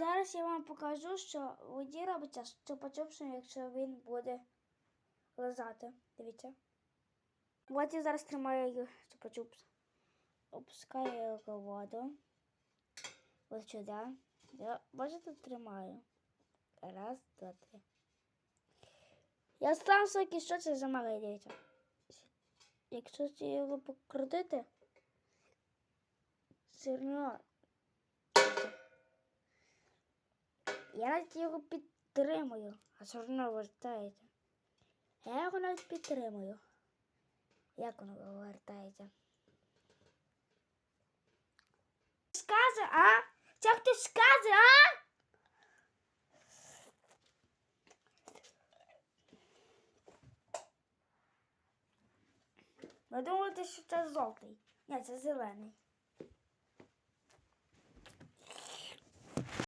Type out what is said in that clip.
зараз я вам покажу, що воді робиться чупа-чупсом, якщо він буде лизати. Дивіться. От я зараз тримаю чупа-чупс. Опускаю його воду. Ось сюди. Я, бачите, тримаю. Раз, два, три. Я сам всякий, що це за малий, дивіться. Якщо його покрутити, все Я навіть його підтримую, а все одно вертається. Я його навіть підтримую. Як воно вертається? Скази, а? Це хтось скази, а? Ви думаєте, що це золотий. Ні, це зелений.